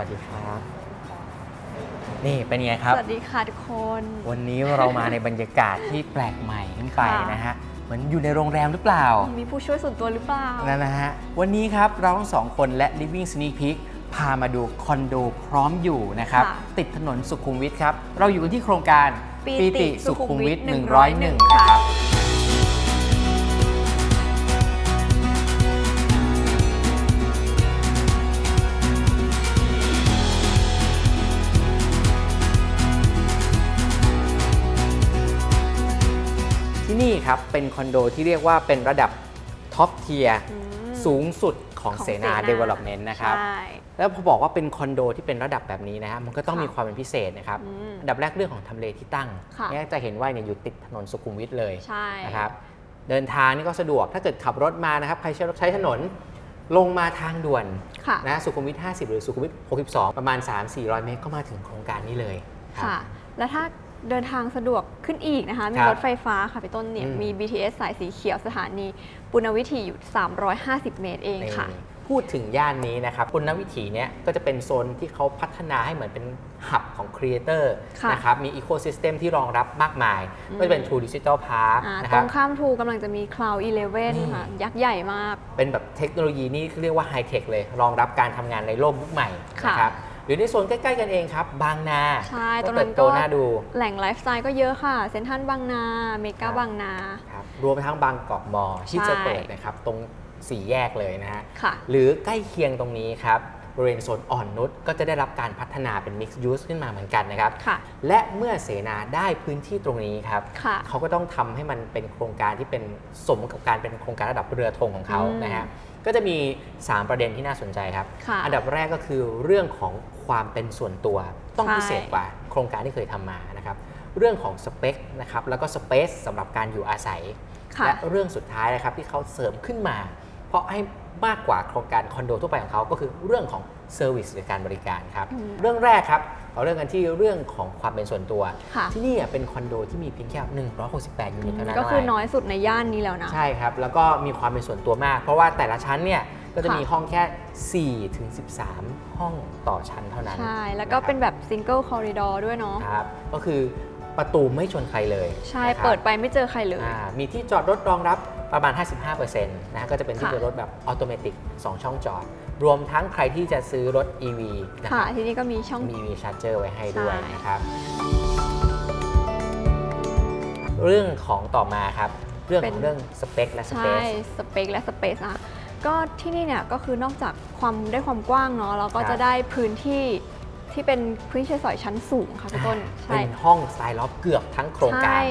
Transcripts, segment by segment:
วัสดีครับ นี่เป็นไงครับ สวัสดีค่ะทุกคน วันนี้เรามาในบรรยากาศที่แปลกใหม่ขึ้นไปค่ะ นะฮะ เหมือนอยู่ในโรงแรมหรือเปล่า มีผู้ช่วยส่วนตัวหรือเปล่า นั่นนะฮะ วันนี้ครับ เราทั้งสองคนและ Living Sneak Peek พามาดูคอนโดพร้อมอยู่นะครับ ค่ะติดถนนสุขุมวิทครับ เราอยู่กันที่โครงการปีติสุขุมวิท101 101นะครับ นี่ครับเป็นคอนโดที่เรียกว่าเป็นระดับท็อปเทียร์อืมสูงสุดของของเสนาเสนา เดเวล็อปเมนต์นะครับ ใช่แล้วพอบอกว่าเป็นคอนโดที่เป็นระดับแบบนี้นะฮะมันก็ต้องค่ะมีความเป็นพิเศษนะครับ อืม อันดับแรกเรื่องของทำเลที่ตั้งค่ะ เนี่ยจะเห็นว่าเนี่ยอยู่ติดถนนสุขุมวิทเลยใช่ นะครับเดินทางนี่ก็สะดวกถ้าเกิดขับรถมานะครับใครใช้รถใช้ถนนลงมาทางด่วนค่ะ นะสุขุมวิท 50 หรือสุขุมวิท 62 ประมาณ 3-400 เมตรก็มาถึงโครงการนี้เลยรับ ค่ะ แล้วถ้า เดินทางสะดวกขึ้นอีกนะคะ มีครับรถไฟฟ้าค่ะพี่ต้นเนี่ย อืม มี BTS สายสีเขียวสถานี ปุณณวิถีอยู่ 350 เมตรเองค่ะนี่พูดถึงย่านนี้นะครับคุณนวิถีเนี่ยก็จะเป็นโซนที่เขาพัฒนาให้เหมือนเป็นหับของครีเอเตอร์ค่ะนะครับมีอีโค y ิสเต็มที่รองรับมากมายอืม ก็จะเป็น True Digital Park อ่านะตครรับ งข้ามทูกำลังจะมี Cloud นี่ 11 ค่ะ ยักษ์ใหญ่มาก เป็นแบบเทคโนโลยีนี่เรียกว่าไฮเทคเลย รองรับการทำงานในโลกยุคใหม่ค่ะ นะครับห รือในโซนใกล้ๆกันเองครับ บางนาใช่ตก็รงนั้เตินบโตก็น่าดูแหล่งไลฟ์สไตล์ก็เยอะค่ะ เซ็นทรัลบางนา เมกาครับบางนาครับรวมไปทั้งบางกอกมอที่ใช่จะเปิดนะครับ ตรงสี่แยกเลยนะฮะค่ะหรือใกล้เคียงตรงนี้ครับบริเวณโซนอ่อนนุชก็จะได้รับการพัฒนาเป็น Mixed Use ขึ้นมาเหมือนกันนะครับค่ะและเมื่อเสนาได้พื้นที่ตรงนี้ครับค่ะเขาก็ต้องทำให้มันเป็นโครงการที่เป็นสมกับการเป็นโครงการระดับเรือธงของเขาอืมนะฮะ ก็จะมี 3 ประเด็นที่น่าสนใจครับค่ะอันดับแรกก็คือเรื่องของความเป็นส่วนตัวต้องใช่พิเศษกว่าโครงการที่เคยทำมานะครับ เรื่องของสเปคนะครับแล้วก็สเปซสำหรับการอยู่อาศัยค่ะและเรื่องสุดท้ายนะครับที่เขาเสริมขึ้นมา เพราะให้ มากกว่าโครงการคอนโดทั่วไปของเขาก็คือเรื่องของเซอร์วิสหรือการบริการครับอืมเรื่องแรกครับเราเริ่มกันที่เรื่องของความเป็นส่วนตัวค่ะที่นี่อะเป็นคอนโดที่มีเพียงแค่ 168 ยูนิตเท่านั้นก็คือเงน้อยสุดในย่านนี้แล้วนะ ใช่ครับ แล้วก็มีความเป็นส่วนตัวมาก เพราะว่าแต่ละชั้นเนี่ยก็จะค่ะมีห้องแค่ 4 ถึง 13 ห้องต่อชั้นเท่านั้น ใช่ แล้วก็เป็นแบบซิงเกิลคอริดอร์ด้วยเนาะครับก็คือประตูไม่ชนใครเลย ใช่นะครับเปิดไปไม่เจอใครเลยอ่ามีที่จอดรถรองรับ ประมาณ 55%นะก็จะเป็นที่ค่ะจอดรถแบบออโตเมติก2ช่องจอด รวมทั้งใครที่จะซื้อรถ EV นะคค่ะรับที่นี่ก็มีช่อง มี EV Charger ไว้ให้ด้วยใช่ นะครับ เรื่องของต่อมาครับ เรื่องของเรื่องสเปคและสเปใช่ซ สเปคและสเปซนะก็ที่นี่เนี่ยก็คือนอกจากความได้ความกว้างเนาะเราก็ครับ จะได้พื้นที่ ที่เป็นพื้นที่ใช้สอยชั้นสูงค่ะพี่ต้นใช่เป็นห้องสไตล์ล็อบเกือบทั้งโครงการใช่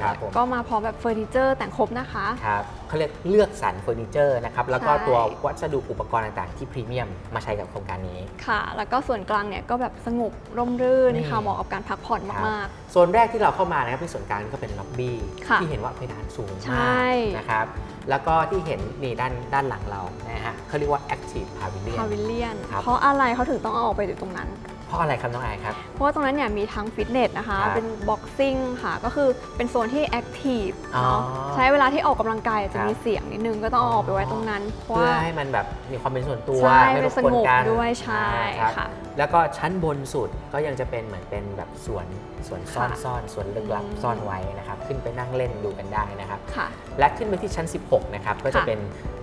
ครับผมก็มาพร้อมแบบเฟอร์นิเจอร์แต่งครบนะคะครับเขาเรียกเลือกสรรเฟอร์นิเจอร์นะครับแล้วก็ใช่ตัววัสดุอุปกรณ์ต่างๆ ที่พรีเมียมมาใช้กับโครงการนี้ค่ะ แล้วก็ส่วนกลางเนี่ยก็แบบสงบร่มรื่นนี่ค่ะเหมาะกับการพักผ่อนครับมากโซนแรกที่เราเข้ามานะครับที่ส่วนกลางก็เป็นล็อบบี้ค่ะที่เห็นว่าเพดานสูงใชมา่กนะครับแล้วก็ที่เห็นนี่ด้านด้านหลังเรานะฮะเขาเรียกว่า Active ๆ Pavilion พาวิเลียนครับเพราะอะไรเขาถึงต้องเอาออกไปอยู่ตรงนั้น เพราะอะไรครับน้องอายครับ เพราะว่าตรงนั้นเนี่ยมีทั้งฟิตเนสนะคะ ครับเป็นบ็อกซิ่งค่ะ ก็คือเป็นโซนที่แอคทีฟเนาะอ๋อใช้เวลาที่ออกกำลังกายจะครับมีเสียงนิดนึงก็ต้องเอาออกไปไว้ตรงนั้น เพราะเพื่อว่า ให้มันแบบมีความเป็นส่วนตัว ใช่ไม่รเป็บนสกวนงบกันด้วยใช่ครับค่ะแล้วก็ชั้นบนสุดก็ยังจะเป็นเหมือนเป็นแบบสวนสวนซ่อนค่ะซ่อนสวนลึกลับอืม ซ่อนไว้นะครับ ขึ้นไปนั่งเล่นดูกันได้นะครับ ค่ะ และขึ้นไปที่ชั้น 16 นะครับ ก็จะค่ะเป็น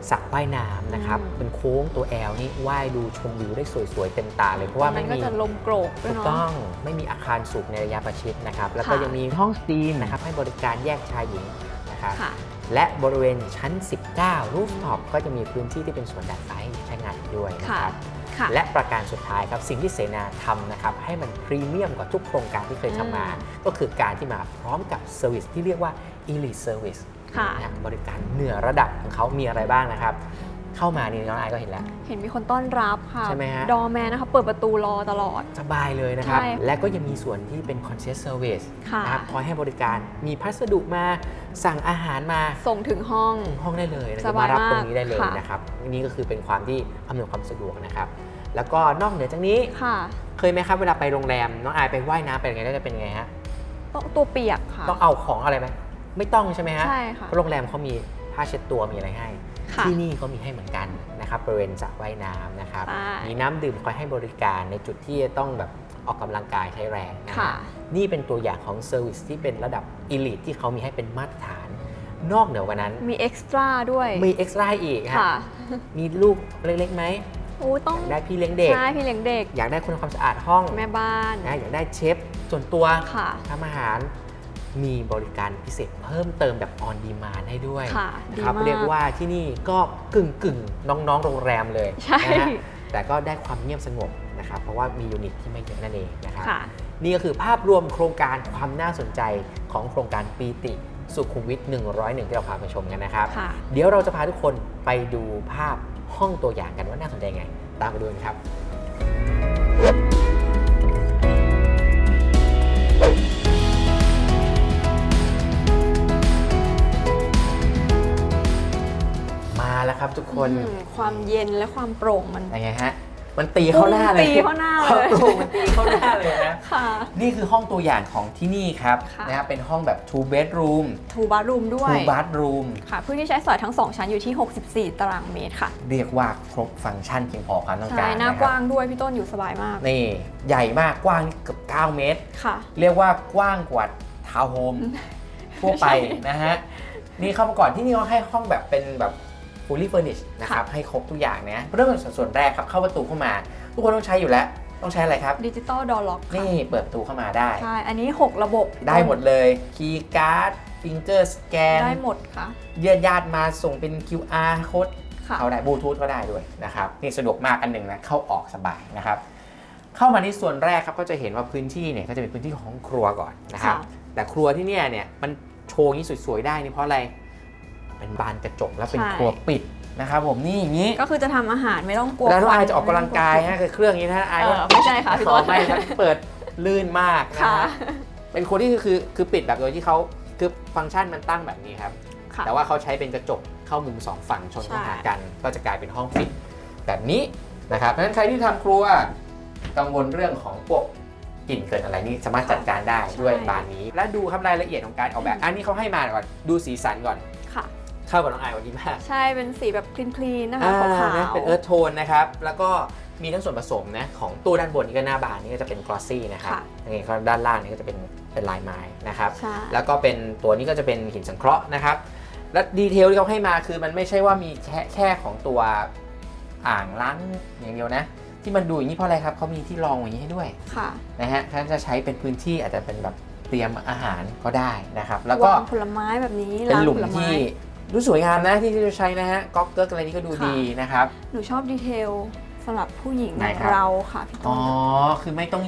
สระว่ายน้ำนะครับ อืม เป็นโค้งตัวแอลนี่ว่ายดูชมวิวได้สวยๆเต็มตาเลยเพราะว่ามัไม่นก็มี จะลมโกรกด้วถูยกเนาะ ต้องไม่มีอาคารสูงในระยะประชิดนะครับ แล้วก็ค่ะ ยังมีห้องสตรีมนะครับให้บริการแยกชายหญิงนะครับค่ะ และบริเวณชั้น 19 รูฟท็อปก็จะมีพื้นที่ที่เป็นสวนดาดฟ้าให้ใช้งานอีกด้วยนะครับ ค่ะ และประการสุดท้ายครับสิ่งที่เสนาทำนะครับให้มันพรีเมียมกว่าทุกโครงการที่เคยทำมา อืมก็คือการที่มาพร้อมกับเซอร์วิสที่เรียกว่า Elite Service ค่ะ นะบริการเหนือระดับของเขามีอะไรบ้างนะครับ เข้ามานี่น้องอายก็เห็นแล้ว เห็นมีคนต้อนรับค่ะ ใช่ไหมฮะ ดอแมนนะคะ เปิดประตูรอตลอด สบายเลยนะครับ ใช่และก็ยังมีส่วนที่เป็น Concierge Service ค่ะ นะครับคอยให้บริการมีพัสดุมาสั่งอาหารมาส่งถึงห้องถึงห้องได้เลยนะสจะบายมารับมากตรงนี้ได้เลยค่ะนะครับนี่ก็คือเป็นความที่อำนวยความสะดวกนะครับ แล้วก็นอกเหนือจากนี้ค่ะเคยไหมครับเวลาไปโรงแรมน้องอายไปว่ายน้ำไปยังไงก็จะเป็นยังไงฮะต้องตัวเปียกค่ะ ต้องเอาของอะไรไหมไม่ต้องใช่ไหมฮะใช่ค่ะ เพราะโรงแรมเขามีผ้าเช็ดตัวมีอะไรให้ค่ะ ที่นี่ก็มีให้เหมือนกันนะครับบริเวณสระว่ายน้ำนะครับใช่มีน้ำดื่มคอยให้บริการในจุดที่จะต้องแบบออกกำลังกายใช้แรงนะค่ะฮะนี่เป็นตัวอย่างของเซอร์วิสที่เป็นระดับอีลิทที่เขามีให้เป็นมาตรฐาน นอกเหนือกว่านั้นมีเอ็กซ์ตร้าด้วยมีเอ็กซ์ไลอีกฮะค่ะ มีลูกเล็กๆไหมโอ้ต้องอยากได้พี่เลี้ยงเด็กใช่พี่เลี้ยงเด็ก อยากได้คนทำความสะอาดห้องแม่บ้านนะอยากได้เชฟส่วนตัวค่ะทำอาหาร มีบริการพิเศษเพิ่มเติมแบบออนดีมานให้ด้วยค่ะนะครับดีมาก เรียกว่าที่นี่ก็กึ่งกึ่งๆน้องๆ โรงแรมเลยใช่ นะฮะแต่ก็ได้ความเงียบสงบนะครับเพราะว่ามียูนิตที่ไม่เยอะนั่นเองนะครับ ค่ะ นี่ก็คือภาพรวมโครงการความน่าสนใจของโครงการปีติสุขุมวิท 101 ที่เราพาไปชมกันนะครับ ค่ะ เดี๋ยวเราจะพาทุกคนไปดูภาพห้องตัวอย่างกันว่าน่าสนใจไง ตามไปดูกันครับ แล้วครับ ทุกคนอืมความเย็นและความโปร่งมัน ยังไงฮะ มันตีเข้าหน้าเลยตีเข้าหน้าเลย ความโปร่งมันตีเข้าหน้าเลยนะ ค่ะ นี่คือห้องตัวอย่างของที่นี่ครับค่ะ นะครับเป็นห้องแบบ two bedroom ทูบาร์รูมด้วย two bathroom ค่ะพื้นที่ใช้สอยทั้ง 2 ชั้นอยู่ที่ 64 ตารางเมตรค่ะเรียกว่าครบฟังก์ชันเพียงพอความต้องใช่การหน้านะคกรับว้างด้วยพี่ต้นอยู่สบายมากนี่ใหญ่มากกว้างนี่เกือบ 9 เมตร ค่ะ เรียกว่ากว้างกว่าทาวน์โฮมทั่วไปนะฮะ นี่เข้ามาก่อนที่นี่เขาให้ห้องแบบเป็นแบบ fully furnished นะครับให้ครบทุกอย่างนะเริ่มจากส่วนแรกครับเข้าประตูเข้ามา ทุกคนต้องใช้อยู่แล้วต้องใช้อะไรครับดิจิตอลดอล็อกค่ะนี่เปิดประตูเข้ามาได้ใช่อันนี้ 6 ระบบได้หมดเลยคีย์การ์ดฟิงเกอร์สแกนได้หมดค่ะเยื่อญาติมาส่งเป็น QR โค้ดค่ะเข้าได้บลูทูธก็ได้ด้วยนะครับนี่สะดวกมากอันหนึ่งนะเข้าออกสบายนะครับเข้ามาที่ส่วนแรกครับก็จะเห็นว่าพื้นที่เนี่ยก็จะเป็นพื้นที่ของห้องครัวก่อนนะครับค่ะแต่ครัวที่เนี่ยเนี่ยมันโชว์อย่างนี้สวยๆได้นี่เพราะอะไร เป็นบานกระจกแล้วเป็นใช่ ครัวปิดนะครับผมนี่อย่างนี้ก็คือจะทำอาหารไม่ต้องกลัวแล้วน้องควัอายจะออกกำลังกายฮะคือเครื่องนี้นะอายเออไม่ใช่ค่ะพี่ขต้อนไม่ครับเปิดลื่นมากนะค่ะฮะเป็นครัวที่คือคือคือปิดแบบโดยที่เขาคือฟังก์ชันมันตั้งแบบนี้ครับ ค่ะ แต่ว่าเขาใช้เป็นกระจกเข้ามุมสองฝั่งชนเข้าหาใช่กัน ก็จะกลายเป็นห้องปิดแบบนี้นะครับเพราะฉะนั้นใครที่ทำครัวกังวลเรื่องของพวกกลิ่นเกิดอะไรนี่สามารถจัดการได้ด้วยบานนี้ และดูครับรายละเอียดของการออกแบบ อันนี้เขาให้มาก่อนดูสีสันก่อนค่ะ เข้ากับน้องอายวันนี้มากใช่เป็นสีแบบคลีนๆนะคะขาวอ่านะๆเป็นเอิร์ธโทนนะครับแล้วก็มีทั้งส่วนผสมนะของตู้ด้านบนนี่ก็หน้าบานนี่ก็จะเป็นกลอสซี่นะครับค่ะนี่ก็ด้านล่างนี่ก็จะเป็นเป็นลายไม้นะครับใช่แล้วก็เป็นตัวนี้ก็จะเป็นหินสังเคราะห์นะครับและดีเทลที่เขาให้มาคือมันไม่ใช่ว่ามีแค่แค่ของตัวอ่างล้างอย่างเดียวนะที่มันดูอย่างนี้เพราะอะไรครับเขามีที่รองอย่างนี้ให้ด้วยค่ะนะฮะถ้าจะใช้เป็นพื้นที่อาจจะเป็นแบบเตรียมอาหารก็ได้นะครับ แล้วก็วางผลไม้แบบนี้เป็นหลุมร้าผไที่ ดูสวยงามนะที่จะใช้นะฮะก๊อกเกิร์กอะไรนี้ก็ดูค่ะดีนะครับ หนูชอบดีเทลสำหรับผู้หญิงไหนอย่างครับ เราค่ะพี่ต้อ๋นอคือไม่ต้อง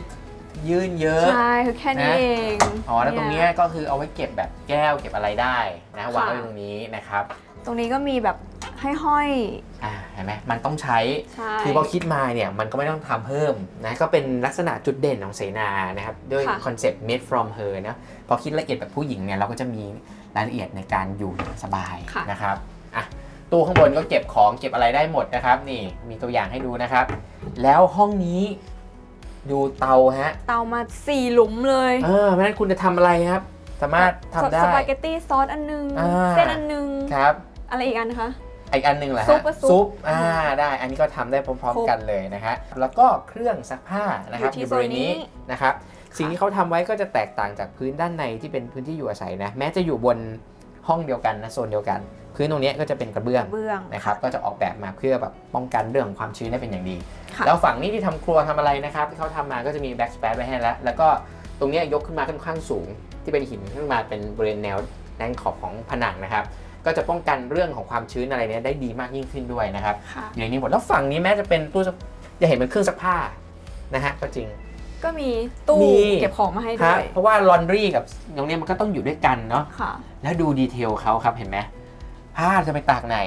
ยื่นเยอะ ใช่คือแค่นี้นะ เองอ๋อแล้วตรงเนี้ยก็คือเอาไว้เก็บแบบแก้วเก็บอะไรได้นะวางไว้ตรงนี้นะครับ ตรงนี้ก็มีแบบ ให้ห้อย อ่าเห็นไหมมันต้องใช้ ใช่ คือพอคิดมาเนี่ยมันก็ไม่ต้องทำเพิ่มนะก็เป็นลักษณะจุดเด่นของเสนานะครับด้วยค่ะ คอนเซ็ปต์ made from her นะพอคิดละเอียดแบบผู้หญิงเนี่ยเราก็จะมีรายละเอียดในการอยู่อย่างสบายค่ะนะครับอะตู้ข้างบนก็เก็บของเก็บอะไรได้หมดนะครับนี่มีตัวอย่างให้ดูนะครับ แล้วห้องนี้ดูเตาฮะเตามาสี่หลุมเลยเออเพราะฉะนั้นคุณจะทำอะไรครับ สามารถทำได้ สปาเกตตี้ซอสอันนึง อ่า เส้นอันนึง ครับ อะไรอีกอันคะ อีกอันหนึ่งแหละซุฮะปอะซุปอ่าได้ อันนี้ก็ทำได้พร้อมครบๆกันเลยนะฮะแล้วก็เครื่องซักผ้านะครับอยู่ที่บริเวณนี้โซนนี้นะครับสิ่งที่เขาทำไว้ก็จะแตกต่างจากพื้นด้านในที่เป็นพื้นที่อยู่อาศัยนะแม้จะอยู่บนห้องเดียวกันนะโซนเดียวกัน พื้นตรงเนี้ยก็จะเป็นกระเบื้องกระเบื้องนะครับก็จะออกแบบมาเพื่อแบบป้องกันเรื่องของความชื้นได้เป็นอย่างดีค่ะแล้วฝั่งนี้ที่ทำครัวทำอะไรนะครับที่เขาทำมาก็จะมีแบ็กสเปซไว้ให้แล้ว แล้วก็ตรงเนี้ยยกขึ้นมาค่อนข้างสูง ที่เป็นหินขึ้นมาเป็นบริเวณแนวแนวขอบของผนังนะครับ ก็จะป้องกันเรื่องของความชื้นอะไรเนี้ยได้ดีมากยิ่งขึ้นด้วยนะครับค่ะอย่างนี้หมดแล้วฝั่งนี้แม้จะเป็นตู้ซักจะเห็นเป็นเครื่องซักผ้านะฮะก็จริง ก็มีตู้มี เก็บของมาให้คด้รัวบยเพราะว่าลอนดรีกับตรงเนี้ยมันก็ต้องอยู่ด้วยกันเนาะค่ะแล้วดูดีเทลเขาครับเห็นไหมผ้าจะไปตากไหน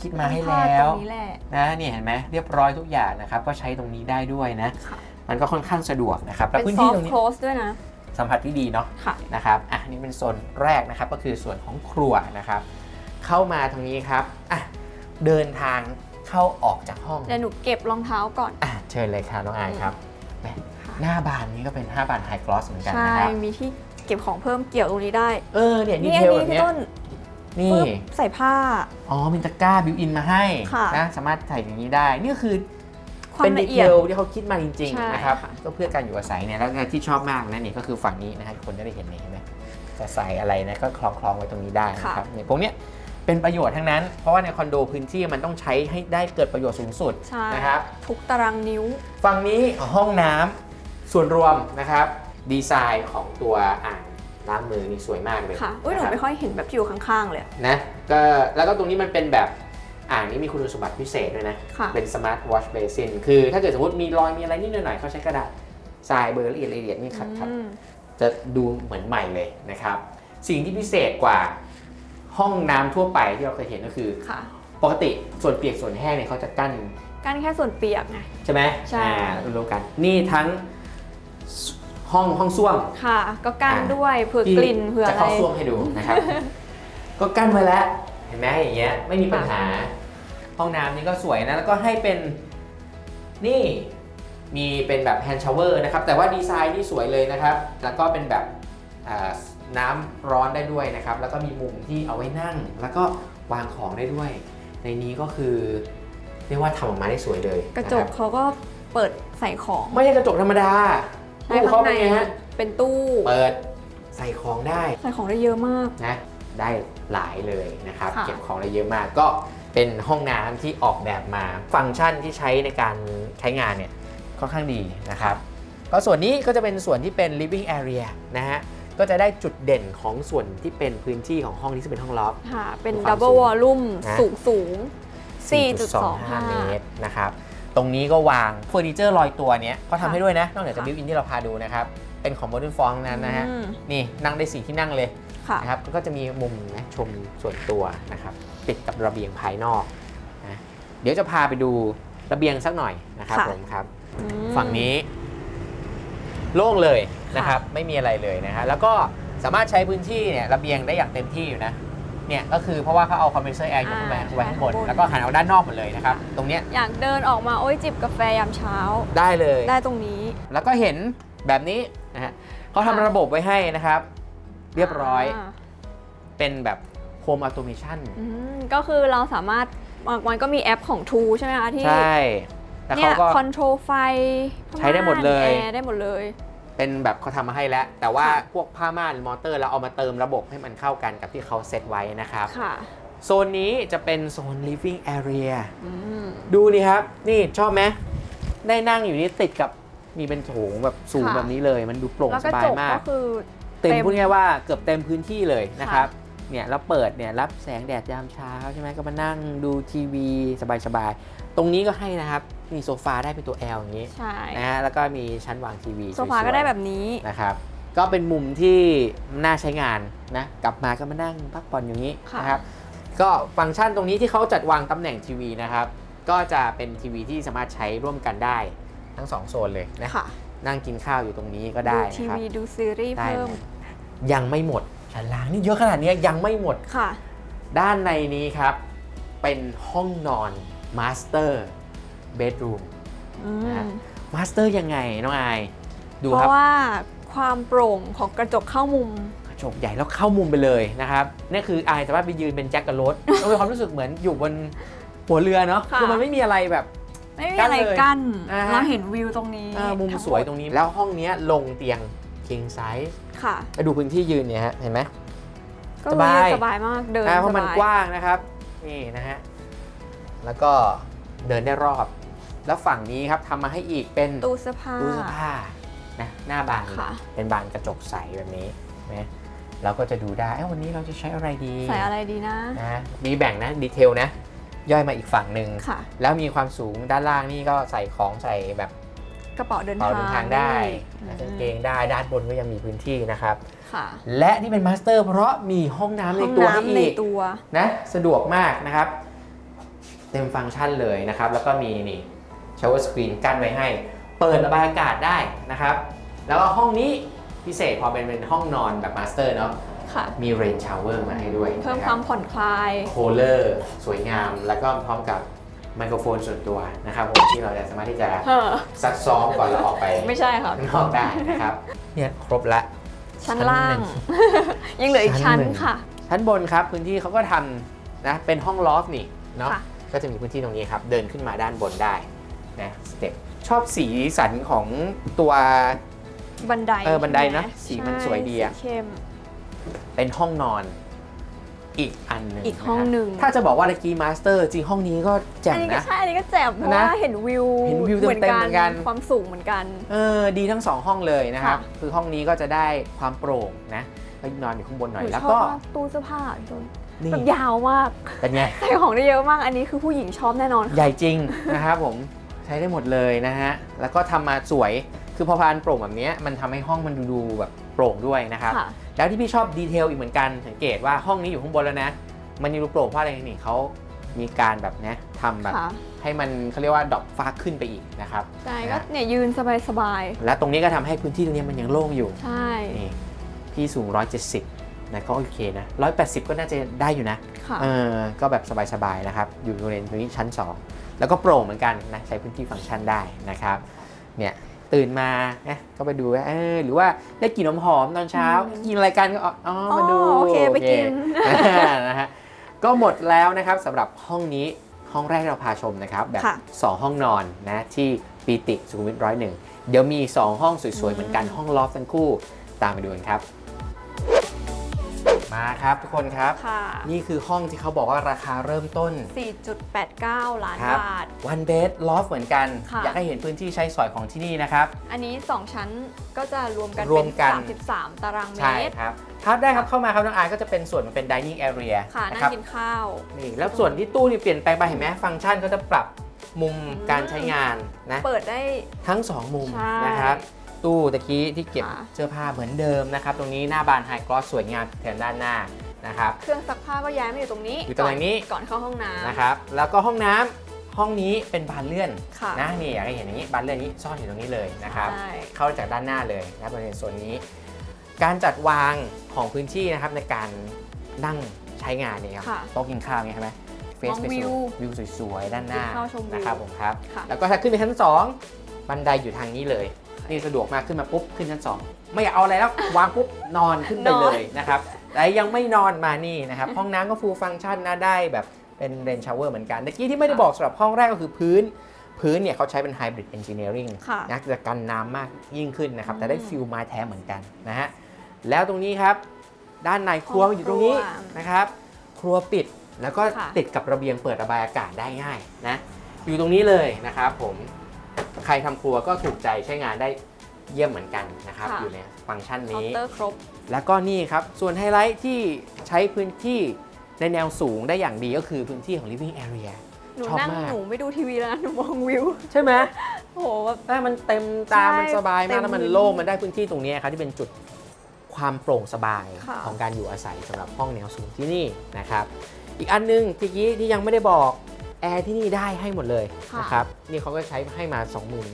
คิดมาให้พลาดแล้ตวรงนี้แหละ นะเนี่ยเห็นไหมเรียบร้อยทุกอย่างนะครับ ก็ใช้ตรงนี้ได้ด้วยนะ ค่ะ มันก็ค่อนข้างสะดวกนะครับแล้วเป็นพื้นซอที่ฟตรต์งนี้ โคลสด้วยนะ สัมผัสที่ดีเนาะค่ะ นะครับอะนี่เป็นโซนแรกนะครับก็คือส่วนของครัวนะครับ เข้ามาตรงนี้ครับอะเดินทางเข้าออกจากห้องเดี๋ยวหนูเก็บรองเท้าก่อน อะเชิญเลยครับน้องอายครับแหมค่ะหน้าบานนี้ก็เป็น5บานไฮกลอสเหมือนกันใช่ นะครับมีที่เก็บของเพิ่มเกี่ยวตรงนี้ได้ เออเนี่ยดีนี่เทอันลนี้แบบพี่เนี้ยต้นนี่ปึ๊บใส่ผ้า อ๋อมีตะกร้าบิวอินมาให้ค่ะ นะสามารถใส่อย่างนี้ได้นี่ก็คือ ความเป็นดีละเทเอียด ลที่เขาคิดมาจริงใช่ๆนะครับค่ะ ก็เพื่อการอยู่อาศัยเนี่ยแล้วก็ที่ชอบมากนะนี่ก็คือฝั่งนี้นะครับคนจะได้เห็นนี่เห็นไหมจะใส่อะไรนะก็คล้องคล้องๆไว้ตรงนี้ได้นะครับเนี่ยพวกเนี้ย เป็นประโยชน์ทั้งนั้น เพราะว่าในคอนโดพื้นที่มันต้องใช้ให้ได้เกิดประโยชน์สูงสุดใช่นะครับ ทุกตารางนิ้ว ฝั่งนี้ห้องน้ำส่วนรวมนะครับ ดีไซน์ของตัวอ่างล้างมือนี่สวยมากเลยค่ะอุ้ยหนูนะครับไม่ค่อยเห็นแบบที่อยู่ข้างๆเลยนะก็แล้วก็ตรงนี้มันเป็นแบบอ่างนี้มีคุณสมบัติพิเศษด้วยนะ ค่ะ เป็น smart wash basin คือถ้าเกิดสมมติมีรอยมีอะไรนิดหน่อยๆเขาใช้กระดาษทรายเบอร์ละเอียดละเอียดนี่ขัดขัดอืมจะดูเหมือนใหม่เลยนะครับ สิ่งที่พิเศษกว่า ห้องน้ำทั่วไปที่เราเคยเห็นก็คือ ค่ะ ปกติส่วนเปียกส่วนแห้งเนี่ยเขาจะกั้น กันแค่ส่วนเปียกไง ใช่ไหมใช่ อ่ารู้กัน นี่ทั้งห้องห้องส้วม ค่ะ ก็กันอ่า ด้วยเผื่อกลิ่นเผื่อจะอะไร เข้าส้วมให้ดูนะครับ ก็กั้นไว้แล้ว เห็นไหมอย่างเงี้ยไม่มีปัญหา ห้องน้ำนี่ก็สวยนะแล้วก็ให้เป็นนี่มีเป็นแบบแฮนด์ชาวเวอร์นะครับ แต่ว่าดีไซน์นี่สวยเลยนะครับ แล้วก็เป็นแบบอ่า น้ำร้อนได้ด้วยนะครับ แล้วก็มีมุมที่เอาไว้นั่ง แล้วก็วางของได้ด้วย ในนี้ก็คือเรียกว่าทำออกมาได้สวยเลยกระจกนคบเขาก็เปิดใส่ของ ไม่ใช่กระจกธรรมดาใช่ตู้เขาข้างในเป็นไงฮะเป็นตู้เปิดใส่ของได้ ใส่ของได้เยอะมากนะได้หลายเลยนะครับค่ะเก็บของได้เยอะมากก็เป็นห้องน้ำที่ออกแบบมาฟังก์ชันที่ใช้ในการใช้งานเนี่ยค่อนข้างดีนะครับ ก็ส่วนนี้ก็จะเป็นส่วนที่เป็น living area นะฮะ ก็จะได้จุดเด่นของส่วนที่เป็นพื้นที่ของห้องที่เป็นห้องล็อบ ค่ะ เป็นความดับเบิลสูงวอลลุ่มนะ สูงสูง 4.25 4.25 เมตรนะครับ ตรงนี้ก็วางเฟอร์นิเจอร์ลอยตัวเนี้ยก็ทำให้ด้วยนะ นอกจากจะค่ะ บิวอินที่เราพาดูนะครับ เป็นของ Modern Fong นั้นนะฮะ อืมนี่นั่งได้สี่ที่นั่งเลยค่ะ นะครับ ก็จะมีมุมนะชมส่วนตัวนะครับ ติดกับระเบียงภายนอกนะเดี๋ยวจะพาไปดูระเบียงสักหน่อยนะครับค่ะ ผมครับ อืม ฝั่งนี้ โล่งเลยค่ะนะครับไม่มีอะไรเลยนะฮะแล้วก็สามารถใช้พื้นที่เนี่ยระเบียงได้อย่างเต็มที่อยู่นะเนี่ยก็คือเพราะว่าเขาเอาคอมเพรสเซอร์แอร์ยกขึ้นไปไว้ข้างบนแล้วก็หันเอาด้านนอกหมดเลยนะครับ ตรงเนี้ยอยากเดินออกมาโอ้ยจิบกาแฟยามเช้าได้เลย ได้ตรงนี้ แล้วก็เห็นแบบนี้นะฮะเขาทำค่ะระบบไว้ให้นะครับ เรียบร้อยาเป็นแบบโฮมอ u โตเมชันอืมก็คือเราสามารถมันก็มีแอปของ True ใช่ไหมคะที่ใช่ แล้วเนี่เขายก็ คอนโทรลไฟใช้ได้หมดเลย แอร์ได้หมดเลย เป็นแบบเขาทำมาให้แล้ว แต่ว่าค่ะ พวกผ้าม่านมอเตอร์เราเอามาเติมระบบให้มันเข้ากันกับที่เขาเซตไว้นะครับ ค่ะ โซนนี้จะเป็นโซน living area อืม ดูดิครับ นี่ชอบไหมได้นั่งอยู่นี่ติดกับมีเป็นโถงแบบสูงค่ะ แบบนี้เลย มันดูโปร่งแล้วสกระบายจกมาก็ก คือ เต็มเต็มพูดง่ายๆว่าเกือบเต็มพื้นที่เลยนะครับค่ เนี่ยแล้วเปิดเนี่ยรับแสงแดดยามเช้าใช่ไหมก็มานั่งดูทีวีสบายๆ ตรงนี้ก็ให้นะครับมีโซฟาได้เป็นตัว L อย่างนี้ใช่นะฮะแล้วก็มีชั้นวางทีวีโซฟาสวยๆก็ได้แบบนี้นะครับก็เป็นมุมที่น่าใช้งานนะกลับมาก็มานั่งพักผ่อนอย่างนี้ค่ะนะครับก็ฟังก์ชันตรงนี้ที่เขาจัดวางตำแหน่งทีวีนะครับก็จะเป็นทีวีที่สามารถใช้ร่วมกันได้ทั้งสองโซนเลยนะค่ะนั่งกินข้าวอยู่ตรงนี้ก็ได้ทีนะครับวีดูซีรีส์ได้เพิ่มหมดยังไม่หมด ชั้นล่างนี่เยอะขนาดนี้ยังไม่หมด ค่ะ ด้านในนี้ครับ เป็นห้องนอนมาสเตอร์เบดรูมอืนะมมาสเตอร์ยังไงน้องอายดูเพครับราะว่าความโปร่งของกระจกเข้ามุม กระจกใหญ่แล้วเข้ามุมไปเลยนะครับนี่คืออายสามารถไปยืนเป็นแจ็คกับรถเรามีความรู้สึกเหมือนอยู่บนหัวเรือเนาะค่ะคือมันไม่มีอะไรแบบไม่มีอะไรกั้นอ่าฮะเราเห็นวิวตรงนี้เอ่อมุมทั้งหสวยตรงนี้แล้วห้องเนี้ยลงเตียง king size ค่ะไปดูพื้นที่ยืนเนี่ยฮะ เห็นไหมก็สบายสบายมากเดินอ่าเพสราะมันบายกว้างนะครับ นี่นะฮะ แล้วก็เดินได้รอบ แล้วฝั่งนี้ครับทำมาให้อีกเป็นตู้เสื้อผ้าตู้เสื้อผ้านะหน้าบานค่ะเป็นบานกระจกใสแบบนี้นะเราก็จะดูได้เอ้าวันนี้เราจะใช้อะไรดี ใส่อะไรดีนะนะมีแบ่งนะดีเทลนะ ย่อยมาอีกฝั่งหนึ่งค่ะแล้วมีความสูงด้านล่างนี่ก็ใส่ของใส่แบบ กระเป๋าเดินเป๋าทางเดินทางได้อืมกางเกงได้ด้านบนก็ยังมีพื้นที่นะครับ ค่ะ และนี่เป็นมาสเตอร์เพราะมีห้องน้ำในห้องตัวให้น้ำในอีกตัวนะสะดวกมากนะครับ เต็มฟังก์ชันเลยนะครับ แล้วก็มีนี่ชาวสกรีนกั้นไว้ให้ เปิดระบายอากาศได้นะครับ แล้วก็ห้องนี้พิเศษพอเป็นเป็นห้องนอนแบบมาสเตอร์เนาะค่ะมีเรนชาวเวอร์มาให้ด้วย เพิ่มนะครัวาบมผ่อนคลาย โคเลอร์ สวยงาม แล้วก็พร้อมกับ ไมโครโฟนส่วนตัวนะครับผมที่เราจะสามารถที่จะเฮ้อซักซ้อมก่อนเราออกไปไม่ใช่ค่ะข้างนอกได้นะครับเนี่ยครบละชั้นชั้นล่าหนึ่งงยังเหลืออีกชั้ชั้นนหนึ่งค่ะชชั้นบนครับพื้นที่เขาก็ทำนะเป็นห้องลอฟนี่เนาะค่ะก็จะมีพื้นที่ตรงนี้ครับ เดินขึ้นมาด้านบนได้นะสเต็ปชอบสีสันของตัวบันไดเออบันไดนะใช่หสีมันสวยดีอะสีเข้มเป็นห้องนอน อีกอันหนึ่งอีกห้องะฮะหนึ่งถ้าจะบอกว่าตะกี้มาสเตอร์จริงห้องนี้ก็แจ่อัมนนี้ก็นะ ใช่อันนี้ก็แจ่มเพราะนะว่าเห็นวิวเห็นวิวเต็มๆเหมือนกัน ความสูงเหมือนกัน เออดีทั้งสองห้องเลยนะครับ ค่ะ คือห้องนี้ก็จะได้ความโปร่งนะก็นอนอยู่ข้างบนหน่อยหนูแล้วชอบก็มากตู้เสื้อผ้าจนนี่แบบยาวมากเป็นไง ใส่ของได้เยอะมาก อันนี้คือผู้หญิงชอบแน่นอนใหญ่จริง นะครับผมใช้ได้หมดเลยนะฮะ แล้วก็ทำมาสวยคือพอพานโปร่งแบบเนี้ยมันทำให้ห้องมันดูแบบ โปร่งด้วยนะครับค่ะแล้วที่พี่ชอบดีเทลอีกเหมือนกันสังเกตว่าห้องนี้อยู่ข้างบนแล้วนะ มันยังดูโปร่งเพราะอะไรนี่เขามีการแบบเนี้ยทำแบบค่ะให้มันเขาเรียกว่าดรอปฟ้าขึ้นไปอีกนะครับใช่ก็นะเนี่ยยืนสบายและตรงนี้ก็ทำให้พื้นที่ตรงนี้มันยังโล่งอยู่ๆใช่นี่พี่สูง 170นะก็โอเคนะ 180 ก็น่าจะได้อยู่นะค่ะเออก็แบบสบายๆนะครับ อยู่บริเวณตรงนี้ชั้น 2 แล้วก็โปร่งเหมือนกันนะใช้พื้นที่ฟังก์ชันได้นะครับเนี่ย ตื่นมานะก็ไปดูว่าเออหรือว่าได้กลิ่นหอมๆตอนเช้าอืมกินอะไรกันก็อ๋ออ๋อมาดูอ๋อโอเคไปกินโอเคนะฮะก็หมดแล้วนะครับสำหรับห้องนี้ห้องแรกที่เราพาชมนะครับแบบค่ะ2ห้องนอนนะที่ปีติสุขุมวิทร้อยหนึ่งเดี๋ยวมี 2 ห้องสวยๆเหมือนกันอืมห้องลอฟทั้งคู่ตามไปดูกันครับ มาครับทุกคนครับ ค่ะ นี่คือห้องที่เขาบอกว่าราคาเริ่มต้น4.89 ล้านครับบาท one bed loft เหมือนกัน ค่ะ อยากให้เห็นพื้นที่ใช้สอยของที่นี่นะครับ อันนี้ 2 ชั้นก็จะรวมกันรวมกันเป็น33 ตารางเมใช่ตร ครับครับได้ครับเข้ามาครับน้องอายก็จะเป็นส่วนมันเป็น dining area ค่ะนะนั่ครังบกินข้าว นี่แล้วส่วนที่ตู้นี่เปลี่ยนแปลงไปเห็นไหมฟังก์ชันก็จะปรับมุมอืม การใช้งานนะ เปิดได้ ทั้ง 2 มุมใช่นะครับ ตู้ตะกี้ที่เก็บค่ะ เสื้อผ้าเหมือนเดิมนะครับ ตรงนี้หน้าบานไฮกลอสสวยงามแถมด้านหน้านะครับ เครื่องซักผ้าก็ย้ายมาอยู่ตรงนี้อยู่ตรงนี้ ก่อนเข้าห้องน้ำ นะครับ แล้วก็ห้องน้ำห้องนี้เป็นบานเลื่อนค่ะ นะนี่อยากให้เห็นอย่างนี้บานเลื่อนนี้ซ่อนอยู่ตรงนี้เลยนะครับ ใช่ เข้าจากด้านหน้าเลยนะครับบริเวณโซนนี้ การจัดวางของพื้นที่นะครับในการนั่งใช้งานเนี่ยครับค่ะโต๊ะกินข้าวเนี่ยใช่ไหมเฟซมองไปวิสู่ววิวสวยๆ ด้านหน้ากินข้าวชมวิวนะครับผมครับ ค่ะ แล้วก็ถ้าขึ้นไปชั้น 2 บันไดอยู่ทางนี้เลย นี่สะดวกมากขึ้นมาปุ๊บขึ้นชั้น 2 ไม่อยากเอาอะไรแล้ว วางปุ๊บนอนขึ้นไปเลยนะครับแต่ยังไม่นอนมานี่นะครับ ห้องน้ำก็ฟูลฟังก์ชันนะได้แบบเป็นเรนชาวเวอร์เหมือนกันเมื่อกี้ที่ไม่ได้บอกสำหรับห้องแรกก็คือพื้น พื้นเนี่ยเขาใช้เป็นไฮบริดเอนจิเนียริงค่ะนะจะกันน้ำมากยิ่งขึ้นนะครับอืมแต่ได้ฟิลไม้แท้เหมือนกันนะฮะแล้วตรงนี้ครับ ด้านในครัวห้องอยู่ตรงนี้ครัวนะครับ ครัวปิดแล้วก็ค่ะติดกับระเบียงเปิดระบายอากาศได้ง่ายนะอยู่ตรงนี้เลยนะครับผม ใครทำครัวก็ถูกใจใช้งานได้เยี่ยมเหมือนกันนะครับ ค่ะ อยู่ในฟังก์ชันเคานี้ น์เตอร์ครบ แล้วก็นี่ครับ ส่วนไฮไลท์ที่ใช้พื้นที่ในแนวสูงได้อย่างดีก็คือพื้นที่ของ living area หนูชอบนั่งมาก หนูไม่ดูทีวีแล้วนะหนูมองวิว ใช่ไหมโอ้โหแบบถ้ามันเต็มตา ใช่มันสบายมากเต็มแล้วมันโล่ง มันได้พื้นที่ตรงนี้ครับที่เป็นจุดความโปร่งสบายค่ะ ของการอยู่อาศัยสำหรับห้องแนวสูงที่นี่นะครับ อีกอันนึงทีกี้ที่ยังไม่ได้บอก แอร์ที่นี่ได้ให้หมดเลยค่ะ นะครับนี่เขาก็ใช้ให้มา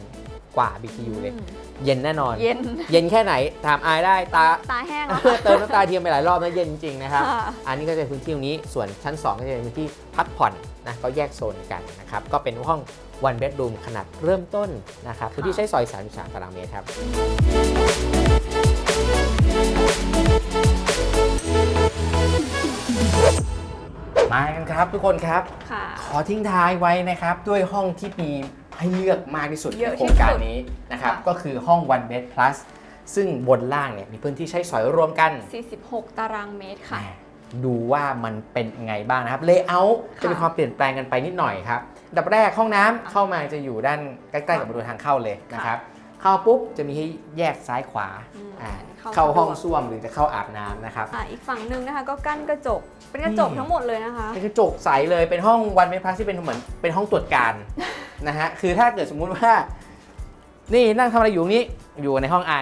20,000 กว่า BTU เลย อืมเย็นแน่นอน เย็น เย็นแค่ไหนถามอายได้ตา ตาแห้งแล้ว เติมน้ำตาเทียมไปหลายรอบนะเย็นจริงๆนะครับ ค่ะ อันนี้ก็จะเป็นพื้นที่ตรงนี้ ส่วนชั้น 2 ก็จะเป็นพื้นที่พักผ่อนนะก็แยกโซนกันนะครับ ก็เป็นห้อง one bedroom ขนาดเริ่มต้นนะครับพื้นที่ใช้สอย 33 ตารางเมตรครับ มากันครับทุกคนครับ ค่ะ ขอทิ้งท้ายไว้นะครับ ด้วยห้องที่มีให้เลือกมากที่สุดเยในอะโครงการที่สุดนี้นะครับ ค่ะ ก็คือห้อง one bed plus ซึ่งบนล่างเนี่ยมีพื้นที่ใช้สอยรวมกัน 46 ตารางเมตรค่ะ ดูว่ามันเป็นยังไงบ้างนะครับ เลเยอร์ค่ะจะมีความเปลี่ยนแปลงกันไปนิดหน่อยครับอันดับแรกห้องน้ำเข้ามาจะอยู่ด้านใกล้ ๆ กับประตูทางเข้าเลยนะครับ เข้าปุ๊บจะมีให้แยกซ้ายขวาอืมอ่าเข้าเข้าห้องสะดวก ส้วมหรือจะเข้าอาบน้ำนะครับ อะอีกฝั่งหนึ่งนะคะ ก็กั้นกระจก เป็นกระจกนี่ทั้งหมดเลยนะคะ เป็นกระจกใสเลยเป็นห้องวันเมพลัสที่เป็นเหมือนเป็นห้องตรวจการ นะฮะคือถ้าเกิดสมมุติว่า นี่นั่งทำอะไรอยู่ตรงนี้อยู่ในห้องไอ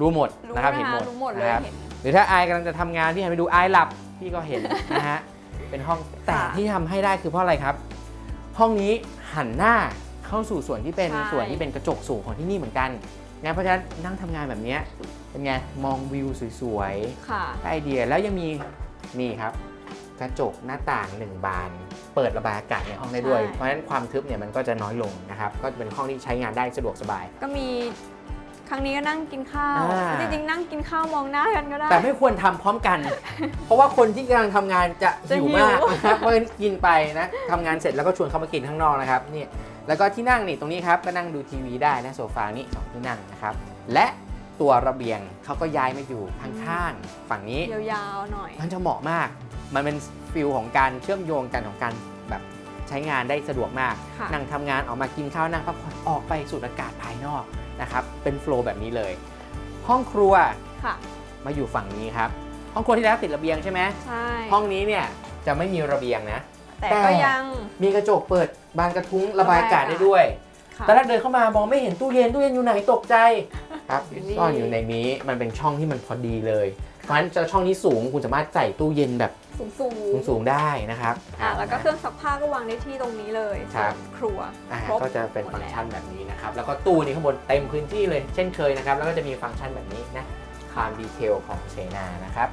รู้หมดรู้นะครับนะเห็นหมคะดรู้หมดเลยนะครับเห็น หรือถ้าไอายกำลังจะทำงานพี่หันไปดูไอายหลับพี่ก็เห็น นะฮะเป็นห้องแต่ค่ะ ที่ทำให้ได้คือเพราะอะไรครับ ห้องนี้หันหน้า เข้าสู่ส่วนที่เป็นใช่ ส่วนที่เป็นกระจกสูงของที่นี่เหมือนกันนะเพราะฉะนั้นนั่งทำงานแบบเนี้ยเป็นไงมองวิวสวยค่ะ ๆได้ไอเดียแล้วยังมีนี่ครับ กระจกหน้าต่างหนึ่งบาน เปิดระบายอากาศในห้องได้ด้วย ใช่ เพราะฉะนั้นความทึบเนี่ยมันก็จะน้อยลงนะครับก็จะเป็นห้องที่ใช้งานได้สะดวกสบาย ก็มีครั้งนี้ก็นั่งกินข้าว อ่า จริงๆ นั่งกินข้าวมองหน้ากันก็ได้ แต่ไม่ควรทำพร้อมกัน เพราะว่าคนที่กำลังทำงานจะจะหิวหิวมากนะครับเพราะฉะนั้นกินไปนะทำงานเสร็จแล้วก็ชวนเขามากินข้างนอกนะครับนี่ แล้วก็ที่นั่งนี่ตรงนี้ครับก็นั่งดูทีวีได้นะโซฟานี่สองที่นั่งนะครับและตัวระเบียงเขาก็ย้ายมาอยู่ข้างๆฝั่งนี้ยาวๆหน่อย มันจะเหมาะมาก มันเป็นฟิลของการเชื่อมโยงกันของการแบบใช้งานได้สะดวกมากค่ะนั่งทำงานออกมากินข้าวนั่งพักผ่อนออกไปสูดอากาศภายนอกนะครับเป็นโฟลว์แบบนี้เลย ห้องครัวค่ะมาอยู่ฝั่งนี้ครับห้องครัวที่แล้วติดระเบียงใช่ไหมใช่ห้องนี้เนี่ยจะไม่มีระเบียงนะ แต่แต่ก็ยัง มีกระจกเปิดบานกระทุ้งระบายอากาศได้ด้วย ค่ะตอนแรกเดินเข้ามามองไม่เห็นตู้เย็นตู้เย็นอยู่ไหนตกใจครับอยู่นี่ ซ่อนอยู่ในนี้มันเป็นช่องที่มันพอดีเลยเพราะฉะนั้นจะช่องนี้สูงคุณสามารถใส่ตู้เย็นแบบสูงสูงสูงๆได้นะครับ อะแล้วก็เครื่องซักผ้าก็วางได้ที่ตรงนี้เลยครับ ครัวอ่าครบก็จะเป็นหมดฟังก์ชันแล้วแบบนี้นะครับ แล้วก็ตู้นี้ข้างบนเต็มพื้นที่เลยเช่นเคยนะครับ แล้วก็จะมีฟังก์ชันแบบนี้นะความดีเทลของเสนานะครับ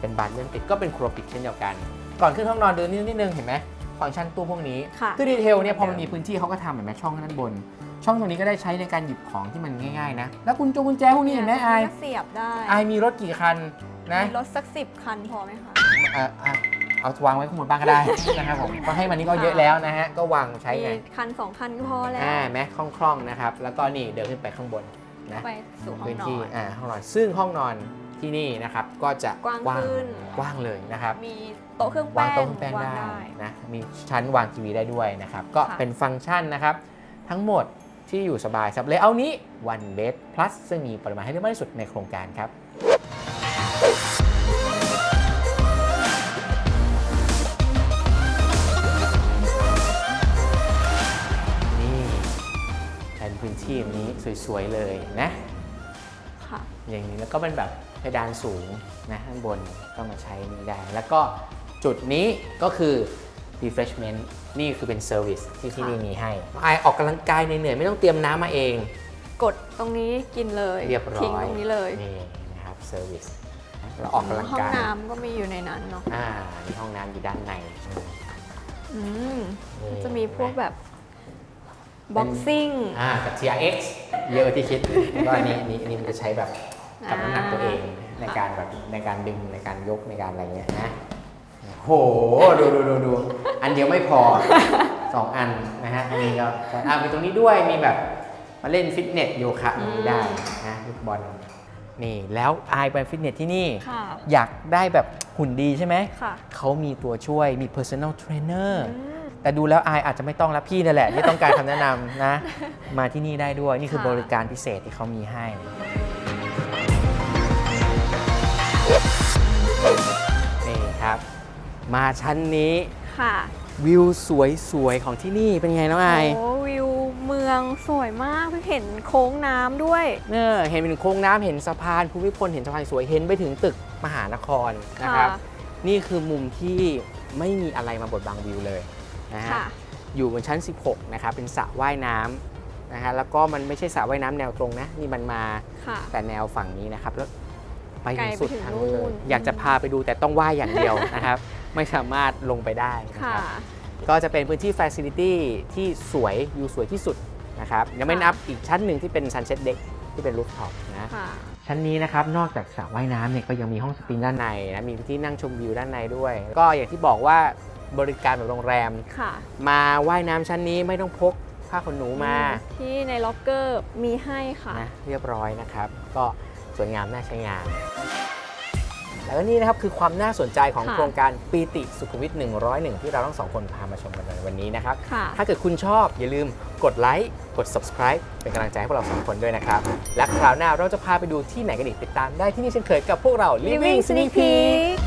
เป็นบานเลื่อนปิดก็เป็นครัวปิดเช่นเดียวกัน ก่อนขึ้นห้องนอนเดินนิดนิดนึงเห็นไหมฟังก์ชันตู้พวกนี้ค่ะคือดีเทลเนี่ยพอมันมีพื้นที่เขาก็ทำเห็นไหมช่องด้านบน ช่องตรงนี้ก็ได้ใช้ในการหยิบของที่มันง่ายๆนะ แล้วกุญจงกุญแจพวกนี้เห็นไหมไอายก็เสียบได้ไอายมีรถกี่คันนะมีรถสักสิบคันพอไหมคะ เอ่ออะเอาวางไว้ข้างบนบ้างก็ได้ นะครับผมก็ให้มันนี้ก็เยอะแล้วนะฮะก็วางใช้มีไงคันสองคันก็พอแล้ว อ่าแม้คล่องๆนะครับ แล้วก็นี่เดินขึ้นไปข้างบนนะไปสู่ห้องพื้นนอที่น อ่าห้องนอนซึ่งห้องนอนที่นี่นะครับก็จะกว้างขึ้น กว้างเลยนะครับ มี โต๊ะเครื่องวางแป้งโต๊ะเครื่องแป้งวางได้ได้ นะมีชั้นวางทีวีได้ด้วยนะครับ ก็ค่ะ เป็นฟังก์ชันนะครับ ทั้งหมดที่อยู่สบายสับเลยเอานี้ one bed plus ซึ่งมีปริมาณให้เลือกมากที่สุดในโครงการครับ นี่เป็นพื้นที่แบบนี้สวย ๆ เลยนะ ค่ะ อย่างนี้แล้วก็เป็นแบบเพดานสูงนะข้างบนก็มาใช้นี่ได้ แล้วก็ จุดนี้ก็คือ refreshment นี่คือเป็นเซอร์วิสที่ที่นี่มีให้ไอออกกำลังกายเหนื่อยๆไม่ต้องเตรียมน้ำมาเอง กดตรงนี้กินเลยเรียบร้อยทิ้งตรงนี้เลยนี่นะครับเซอร์วิสเราออกกำลังห้องกายน้ำก็มีอยู่ในนั้นเนาะอ่ามีห้องน้ำอยู่ด้านในอืมนี่จะมีพวกแบบบ็อกซิ่งอ่ากับ TRX เยอะกว่าที่คิดก็อันนี้อันนี้อันนี้มันจะใช้แบบกับน้ำหนักตัวเองในการแบบในการดึงในการยกในการอะไรเงี้ยนะ โหดูดูดูดูอันเดียวไม่พอสองอันนะฮะอันนี้ก็อ่ามีตรงนี้ด้วยมีแบบมาเล่นฟิตเนสโยคะตรงนี้ได้นะลูกบอลนี่แล้วอายไปฟิตเนสที่นี่ค่ะอยากได้แบบหุ่นดีใช่ไหมค่ะเขามีตัวช่วยมี personal trainer อืมแต่ดูแล้วอายอาจจะไม่ต้องแล้วพี่นั่นแหละที่ต้องการคำแนะนำนะ มาที่นี่ได้ด้วย นี่คือค่ะบริการพิเศษที่เขามีให้ นี่ครับ มาชั้นนี้ค่ะวิวสวยๆของที่นี่เป็นไงน้องอายโอ้วิวเมืองสวยมากเพิ่งเห็นโค้งน้ำด้วยเนอเห็นเป็นโค้งน้ำเห็นสะพานภูมิพลเห็นสะพานสวยเห็นไปถึงตึกมหานครนะครับค่ะนี่คือมุมที่ไม่มีอะไรมาบดบังวิวเลยนะฮะค่ะอยู่บนชั้น 16 นะครับ เป็นสระว่ายน้ำนะฮะแล้วก็มันไม่ใช่สระว่ายน้ำแนวตรงนะ นี่มันมาค่ะแต่แนวฝั่งนี้นะครับ แล้วไปไกลถึงไปสุดถึงทางนู้นเลนู่ยนอยากจะพาไปดูแต่ต้องว่ายอย่างเดียวนะครับ ไม่สามารถลงไปได้นะค่ะครับก็จะเป็นพื้นที่ Facility ที่สวยวิวสวยที่สุดนะครับยังไม่ค่ะนับอีกชั้นหนึ่งที่เป็น Sunset Deck ที่เป็นรูฟท็อปนะค่ะชั้นนี้นะครับนอกจากสระว่ายน้ำเนี่ยก็ยังมีห้องสปริงด้านในนะมีที่นั่งชมวิวด้านในด้วย ก็อย่างที่บอกว่าบริการแบบโรงแรมค่ะมาว่ายน้ำชั้นนี้ไม่ต้องพกผ้าขนหนูมา ที่ในล็อกเกอร์มีให้ค่ะนะเรียบร้อยนะครับ ก็สวยงามน่าใช้งาน แล้วก็นี่นะครับคือความน่าสนใจของค่ะโครงการปีติสุขุมวิท 101 ที่เราทั้งสองคนพามาชมกันในวันนี้นะครับค่ะถ้าเกิดคุณชอบอย่าลืมกดไลค์กด subscribe เป็นกำลังใจให้พวกเราสองคนด้วยนะครับ และคราวหน้าเราจะพาไปดูที่ไหนกันอีกติดตามได้ที่นี่เช่นเคยกับพวกเรา Living Living Sneak Sneak Peek Peek